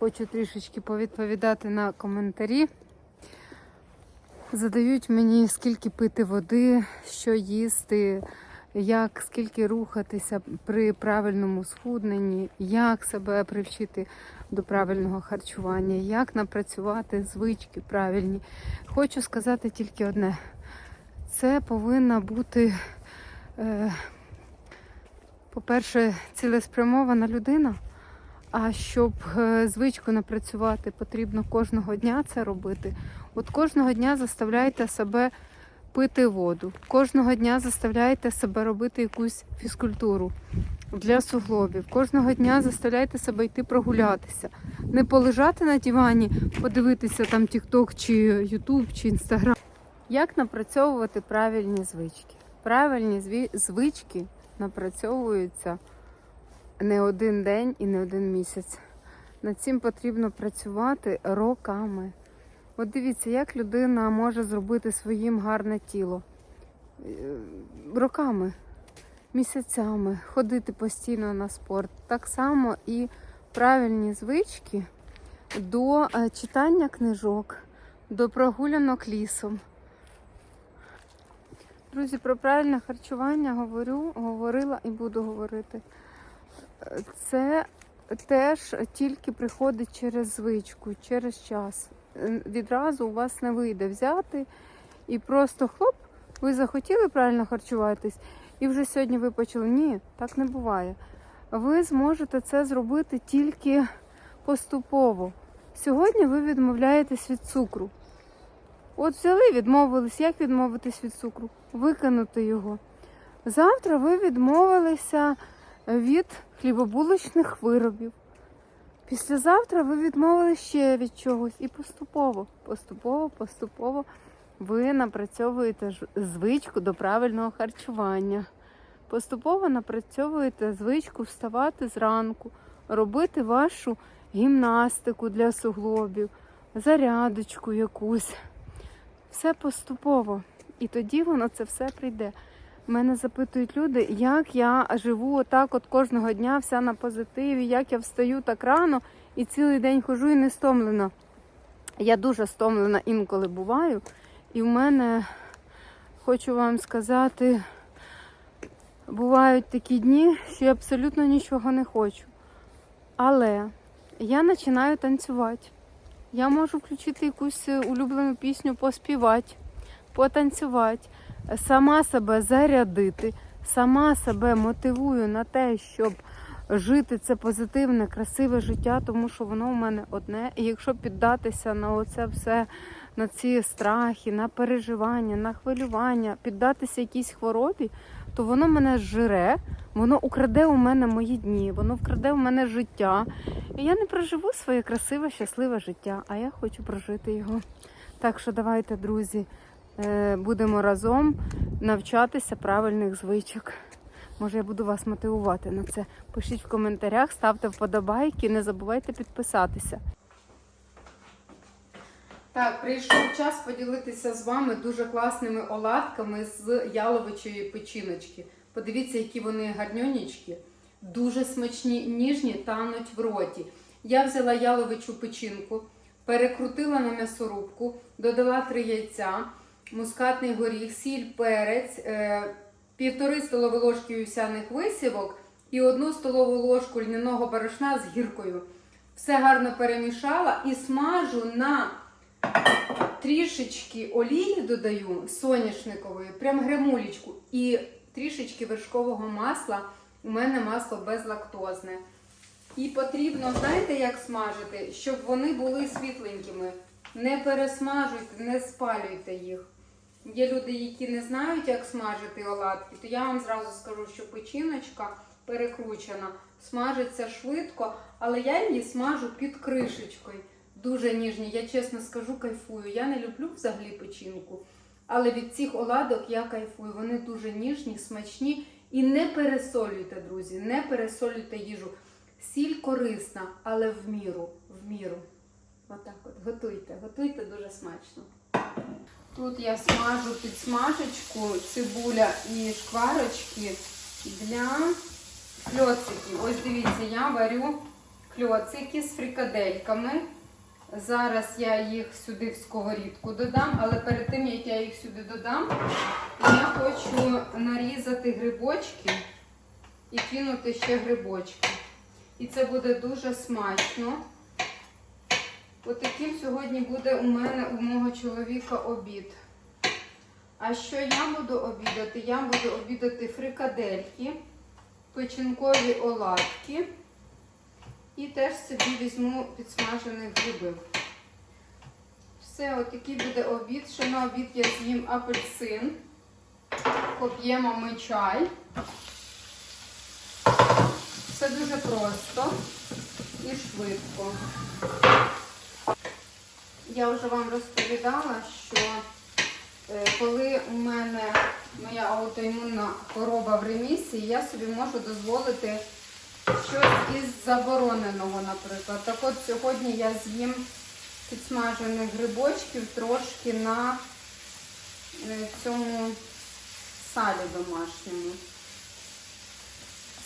Хочу трішечки повідповідати на коментарі. Задають мені, скільки пити води, що їсти, як скільки рухатися при правильному схудненні, як себе привчити до правильного харчування, як напрацювати звички правильні. Хочу сказати тільки одне: це повинна бути, е, по-перше, цілеспрямована людина. А щоб е, звичку напрацювати, потрібно кожного дня це робити. От кожного дня заставляйте себе пити воду, кожного дня заставляйте себе робити якусь фізкультуру для суглобів. Кожного дня заставляйте себе йти прогулятися. Не полежати на дивані, подивитися там TikTok чи YouTube чи Instagram. Як напрацьовувати правильні звички? Правильні звички напрацьовуються не один день і не один місяць. Над цим потрібно працювати роками. От дивіться, як людина може зробити своїм гарне тіло Е, роками, місяцями, ходити постійно на спорт. Так само і правильні звички до е, читання книжок, до прогулянок лісом. Друзі, про правильне харчування говорю, говорила і буду говорити. Це теж тільки приходить через звичку, через час. Відразу у вас не вийде взяти і просто хлоп, ви захотіли правильно харчуватись, і вже сьогодні ви почали. Ні, так не буває. Ви зможете це зробити тільки поступово. Сьогодні ви відмовляєтесь від цукру. От взяли, відмовились. Як відмовитись від цукру? Викинути його. Завтра ви відмовилися від хлібобулочних виробів. Післязавтра ви відмовились ще від чогось. І поступово, поступово, поступово ви напрацьовуєте звичку до правильного харчування. Поступово напрацьовуєте звичку вставати зранку, робити вашу гімнастику для суглобів, зарядочку якусь. Все поступово. І тоді воно це все прийде. Мене запитують люди, як я живу отак от кожного дня, вся на позитиві, як я встаю так рано і цілий день хожу і не стомлена. Я дуже стомлена інколи буваю. І в мене, хочу вам сказати, бувають такі дні, що я абсолютно нічого не хочу. Але я починаю танцювати. Я можу включити якусь е, улюблену пісню, поспівати, потанцювати, сама себе зарядити, сама себе мотивую на те, щоб жити це позитивне, красиве життя, тому що воно в мене одне. І якщо піддатися на оце все, на ці страхи, на переживання, на хвилювання, піддатися якійсь хворобі, то воно мене жире, воно украде у мене мої дні, воно вкраде у мене життя. І я не проживу своє красиве, щасливе життя, а я хочу прожити його. Так що давайте, друзі, будемо разом навчатися правильних звичок. Може, я буду вас мотивувати на це. Пишіть в коментарях, ставте вподобайки, не забувайте підписатися. Так, прийшов час поділитися з вами дуже класними оладками з яловичої печіночки. Подивіться, які вони гарнюнічки, дуже смачні, ніжні, тануть в роті. Я взяла яловичу печінку, перекрутила на м'ясорубку, додала три яйця, мускатний горіх, сіль, перець, е, півтори столові ложки вівсяних висівок і одну столову ложку льняного борошна з гіркою. Все гарно перемішала і смажу на трішечки олії додаю соняшникової, прям гремулечку, і трішечки вершкового масла. У мене масло безлактозне. І потрібно, знаєте, як смажити, щоб вони були світленькими. Не пересмажуйте, не спалюйте їх. Є люди, які не знають, як смажити оладки, то я вам зразу скажу, що печіночка перекручена, смажиться швидко, але я її смажу під кришечкою. Дуже ніжні, я чесно скажу, кайфую. Я не люблю взагалі печінку, але від цих оладок я кайфую. Вони дуже ніжні, смачні. І не пересолюйте, друзі, не пересолюйте їжу. Сіль корисна, але в міру. В міру. Отак от, готуйте, готуйте дуже смачно. Тут я смажу під смажечку цибуля і шкварочки для кльоциків. Ось дивіться, я варю кльоцики з фрикадельками. Зараз я їх сюди в сковорідку додам, але перед тим, як я їх сюди додам, я хочу нарізати грибочки і кинути ще грибочки. І це буде дуже смачно. Отаким сьогодні буде у мене у мого чоловіка обід. А що я буду обідати? Я буду обідати фрикадельки, печінкові оладки і теж собі візьму підсмажених грибів. Все, отакий буде обід. Ще на обід я з'їм апельсин. Поп'ємо ми чай. Все дуже просто і швидко. Я вже вам розповідала, що е, коли у мене моя аутоімунна хвороба в ремісії, я собі можу дозволити щось із забороненого, наприклад. Так от сьогодні я з'їм підсмажених грибочків трошки на е, цьому салі домашньому.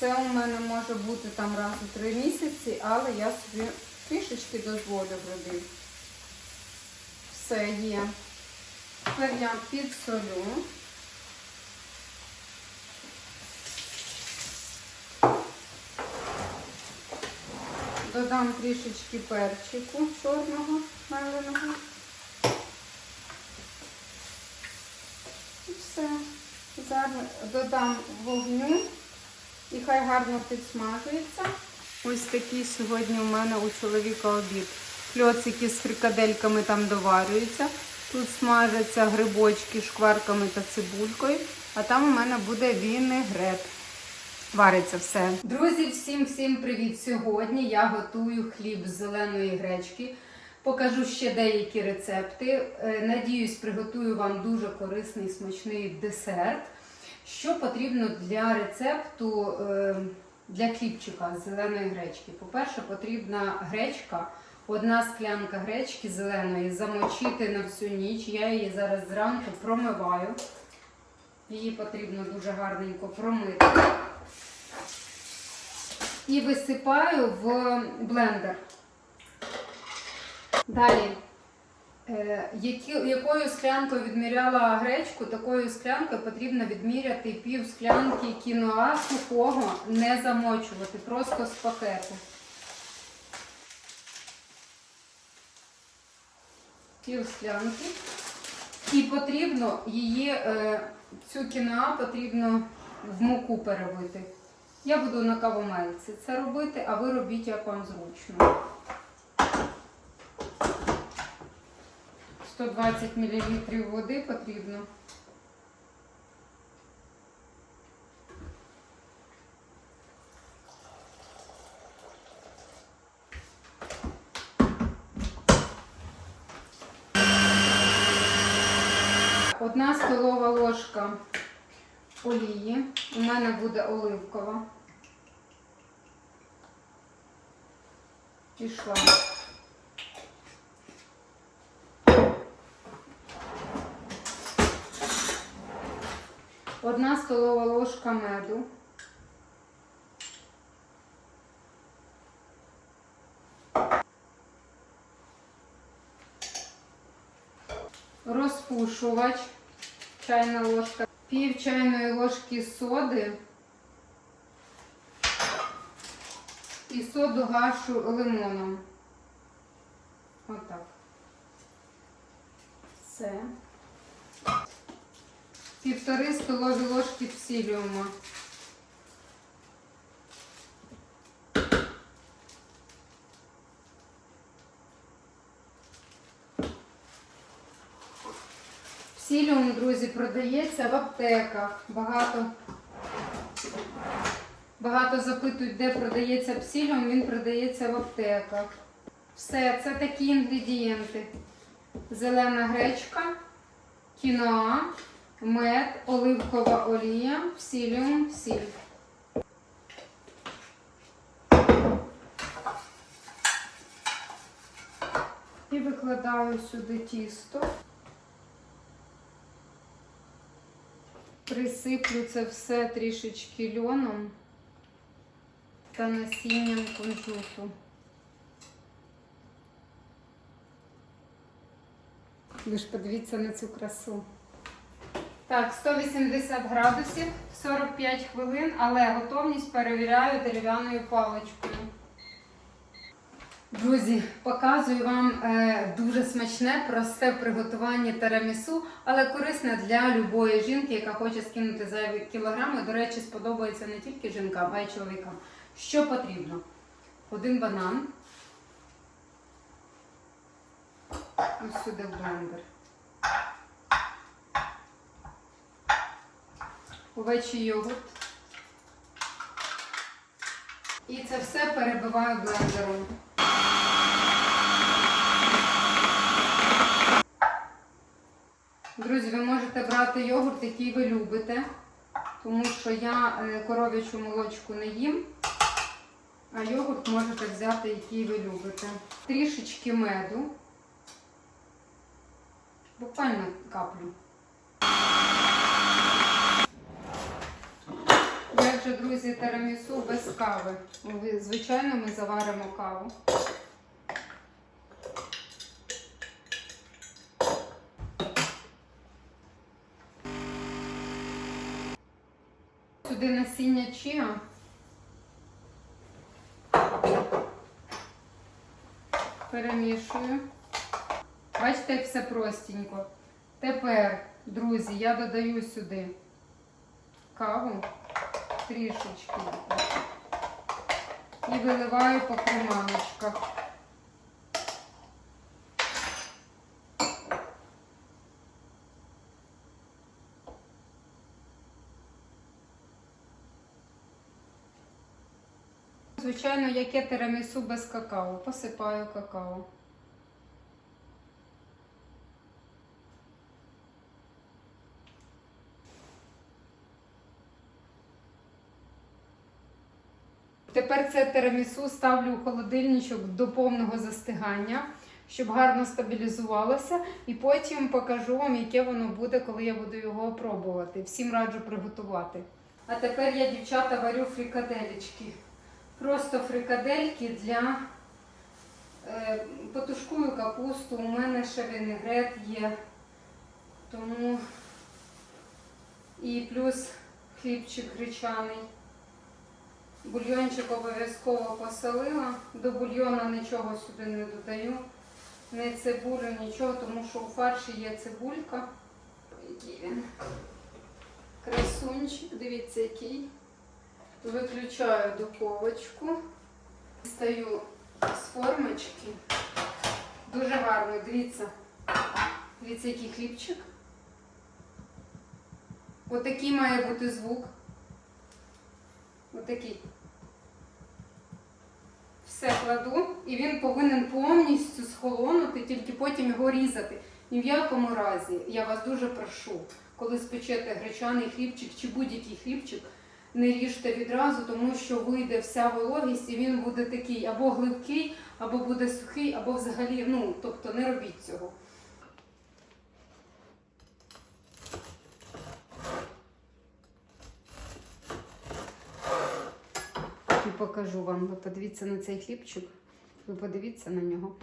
Це у мене може бути там раз у три місяці, але я собі трішечки дозволю грибів. Все є. Тепер я підсолю. Додам трішечки перчику чорного меленого. І все. Зараз додам вогню і хай гарно підсмажується. Ось такий сьогодні у мене у чоловіка обід. Кльоцики з фрикадельками там доварюються. Тут смажаться грибочки шкварками та цибулькою, а там у мене буде вінегрет. Вариться все. Друзі, всім всім привіт! Сьогодні я готую хліб з зеленої гречки. Покажу ще деякі рецепти. Е, Надіюсь, приготую вам дуже корисний смачний десерт. Що потрібно для рецепту е, для хлібчика з зеленої гречки? По-перше, потрібна гречка, одна склянка гречки зеленої, замочити на всю ніч. Я її зараз зранку промиваю. Її потрібно дуже гарненько промити. І висипаю в блендер. Далі. Е, якою склянкою відміряла гречку, такою склянкою потрібно відміряти пів склянки кіноа сухого, не замочувати, просто з пакету. Пів склянки. І потрібно її, е, цю кіноа потрібно в муку перебити. Я буду на кавомельці це робити, а ви робіть як вам зручно. 120 мл води потрібно. Одна столова ложка олії. У мене буде оливкова. Пішла. Одна столова ложка меду. Розпушувач. Чайна ложка. Пів чайної ложки соди. І соду гашу лимоном. Отак. Все півтори столові ложки псиліума. Псиліум, друзі, продається в аптеках. Багато багато запитують, де продається псиліум, він продається в аптеках. Все, це такі інгредієнти. Зелена гречка, кіноа мед, оливкова олія, псиліум, сіль. І викладаю сюди тісто. Присиплю це все трішечки льоном та насінням кунжуту. Ви ж подивіться на цю красу. Так, 180 градусів, 45 хвилин, але готовність перевіряю дерев'яною паличкою. Друзі, показую вам е, дуже смачне, просте в приготуванні теремісу, але корисне для любої жінки, яка хоче скинути зайві кілограми. До речі, сподобається не тільки жінкам, а й чоловікам. Що потрібно? Один банан. Ось сюди в блендер. Овечий йогурт. І це все перебиваю блендером. Друзі, ви можете брати йогурт, який ви любите, тому що я е, коров'ячу молочку не їм, а йогурт можете взяти, який ви любите. Трішечки меду. Буквально каплю. Як же, друзі, тирамісу без кави. Звичайно, ми заваримо каву. Сюди насіння чіа. Перемішую. Бачите, як все простенько. Тепер, друзі, я додаю сюди каву трішечки і виливаю по креманочках. Звичайно, яке тирамісу без какао. Посипаю какао. Тепер це тирамісу ставлю у холодильничок до повного застигання, щоб гарно стабілізувалося. І потім покажу вам, яке воно буде, коли я буду його пробувати. Всім раджу приготувати. А тепер я, дівчата, варю фрикаделечки. Просто фрикадельки для е, потушкую капусту. У мене ще вінегрет є. Тому і плюс хлібчик гречаний. Бульйончик обов'язково посолила. До бульйона нічого сюди не додаю. Не цибулю, нічого, тому що у фарші є цибулька. Який він. Красунчик, дивіться який. Виключаю духовочку. Дістаю з формочки. Дуже гарно, дивіться. Дивіться, який хлібчик. Отакий має бути звук. Отакий. Все кладу, і він повинен повністю схолонути, тільки потім його різати. Ні в якому разі, я вас дуже прошу, коли спечете гречаний хлібчик чи будь-який хлібчик, не ріжте відразу, тому що вийде вся вологість і він буде такий або гливкий, або буде сухий, або взагалі, ну, тобто не робіть цього. І покажу вам. Ви подивіться на цей хлібчик. Ви подивіться на нього.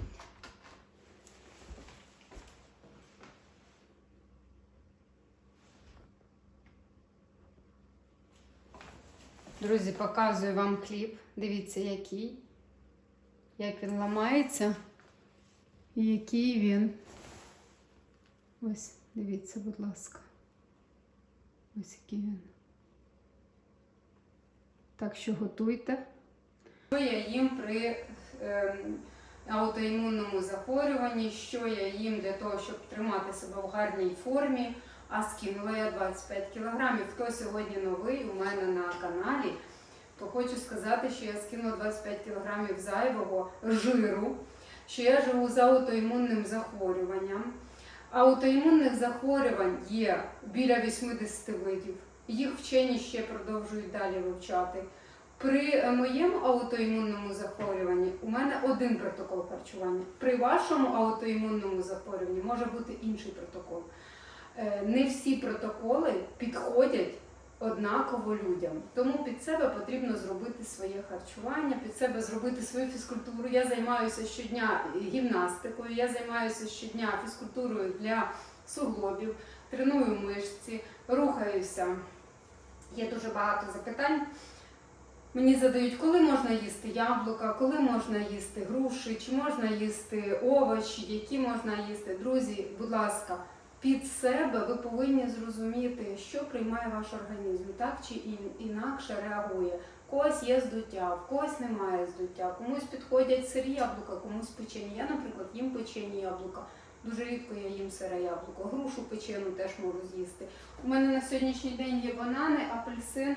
Друзі, показую вам хліб. Дивіться, який. Як він ламається. І який він. Ось, дивіться, будь ласка. Ось який він. Так що готуйте. Що я їм при ем, аутоімунному захворюванні, що я їм для того, щоб тримати себе в гарній формі. А скинула я 25 кілограмів. Хто сьогодні новий у мене на каналі, то хочу сказати, що я скинула 25 кілограмів зайвого жиру, що я живу з аутоімунним захворюванням. Аутоімунних захворювань є біля 80 видів. Їх вчені ще продовжують далі вивчати. При моєму аутоімунному захворюванні у мене один протокол харчування. При вашому аутоімунному захворюванні може бути інший протокол. Е, Не всі протоколи підходять однаково людям. Тому під себе потрібно зробити своє харчування, під себе зробити свою фізкультуру. Я займаюся щодня гімнастикою, я займаюся щодня фізкультурою для суглобів, треную мишці, рухаюся. Є дуже багато запитань. Мені задають, коли можна їсти яблука, коли можна їсти груші, чи можна їсти овочі, які можна їсти. Друзі, будь ласка, під себе ви повинні зрозуміти, що приймає ваш організм, так чи інакше реагує. Когось є здуття, в когось немає здуття, комусь підходять сирі яблука, комусь печені. Я, наприклад, їм печені яблука. Дуже рідко я їм сире яблуко. Грушу печену теж можу з'їсти. У мене на сьогоднішній день є банани, апельсин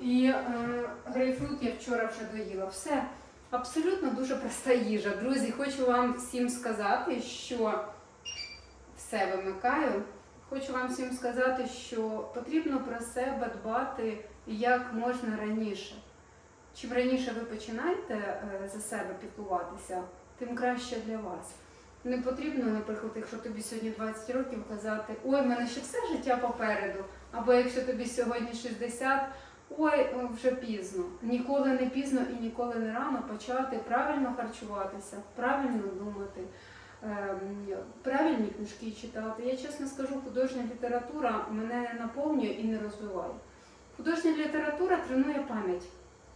і е, грейпфрут я вчора вже доїла. Все. Абсолютно дуже проста їжа. Друзі, хочу вам всім сказати, що все вимикаю. Хочу вам всім сказати, що потрібно про себе дбати як можна раніше. Чим раніше ви починаєте е, за себе піклуватися, тим краще для вас. Не потрібно, наприклад, якщо тобі сьогодні 20 років казати, ой, в мене ще все життя попереду. Або якщо тобі сьогодні 60, ой, вже пізно. Ніколи не пізно і ніколи не рано почати правильно харчуватися, правильно думати, правильні книжки читати. Я чесно скажу, художня література мене не наповнює і не розвиває. Художня література тренує пам'ять.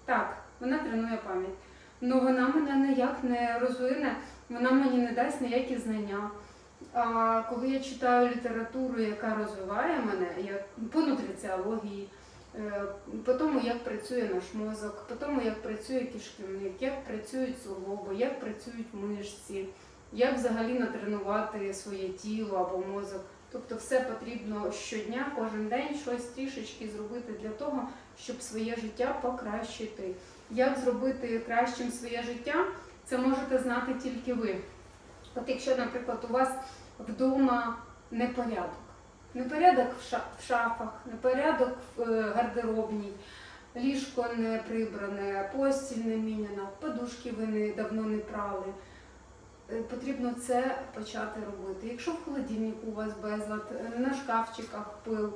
Так, вона тренує пам'ять. але вона мене ніяк не розвине, вона мені не дасть ніякі знання. А коли я читаю літературу, яка розвиває мене, як по нутриціології, е, по тому, як працює наш мозок, по тому, як працює кишківник, як працюють суглоби, як працюють мишці, як взагалі натренувати своє тіло або мозок. Тобто все потрібно щодня, кожен день щось трішечки зробити для того, щоб своє життя покращити. Як зробити кращим своє життя, це можете знати тільки ви. От якщо, наприклад, у вас вдома непорядок, непорядок в шафах, непорядок в е, гардеробній, ліжко не прибране, постіль не міняна, подушки ви не, давно не прали. Е, Потрібно це почати робити. Якщо в холодильнику у вас безлад, е, на шкафчиках пил,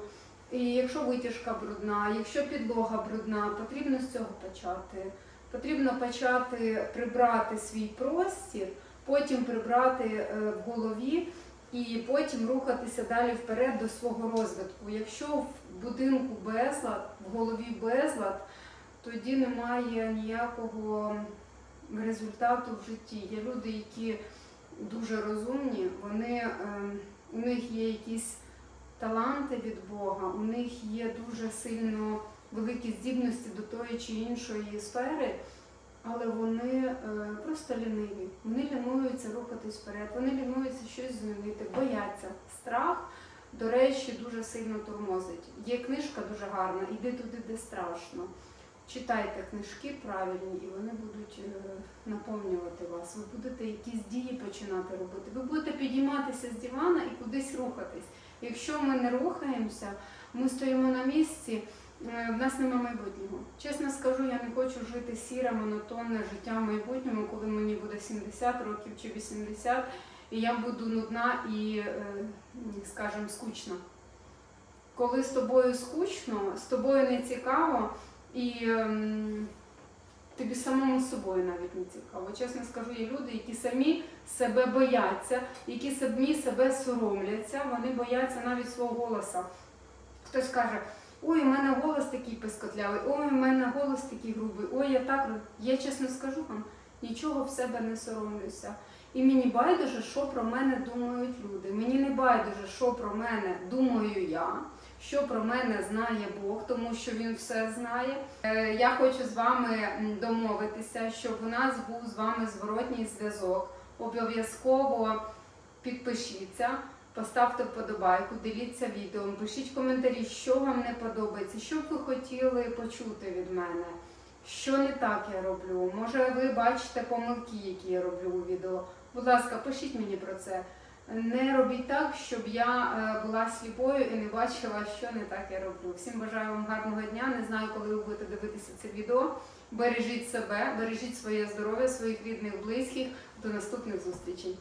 і якщо витяжка брудна, якщо підлога брудна, потрібно з цього почати. Потрібно почати прибрати свій простір, потім прибрати е, в голові і потім рухатися далі вперед до свого розвитку. Якщо в будинку безлад, в голові безлад, тоді немає ніякого результату в житті. Є люди, які дуже розумні, вони, ем, у них є якісь таланти від Бога, у них є дуже сильно великі здібності до тої чи іншої сфери, але вони е, просто ліниві. Вони лінуються рухатись вперед, вони лінуються щось змінити, бояться. Страх, до речі, дуже сильно тормозить. Є книжка дуже гарна, іди туди, де страшно. Читайте книжки правильні, і вони будуть е, наповнювати вас. Ви будете якісь дії починати робити. Ви будете підійматися з дивана і кудись рухатись. Якщо ми не рухаємося, ми стоїмо на місці, е, в нас немає майбутнього. Чесно скажу, я не хочу жити сіре, монотонне життя в майбутньому, коли мені буде 70 років чи 80, і я буду нудна і, е, скажімо, скучна. Коли з тобою скучно, з тобою не цікаво, і ем, тобі самому собою навіть не цікаво. Чесно скажу, є люди, які самі себе бояться, які самі себе соромляться, вони бояться навіть свого голоса. Хтось каже, ой, у мене голос такий пискотлявий, ой, у мене голос такий грубий, ой, я так. Я чесно скажу вам, нічого в себе не соромлюся. І мені байдуже, що про мене думають люди. Мені не байдуже, що про мене думаю я, що про мене знає Бог, тому що він все знає. Е, Я хочу з вами домовитися, щоб у нас був з вами зворотній зв'язок. Обов'язково підпишіться, поставте вподобайку, діліться відео, пишіть коментарі, що вам не подобається, що ви хотіли почути від мене. Що не так я роблю? Може, ви бачите помилки, які я роблю у відео. Будь ласка, пишіть мені про це. Не робіть так, щоб я е, була сліпою і не бачила, що не так я роблю. Всім бажаю вам гарного дня. Не знаю, коли ви будете дивитися це відео. Бережіть себе, бережіть своє здоров'я, своїх рідних, близьких. До наступних зустрічей.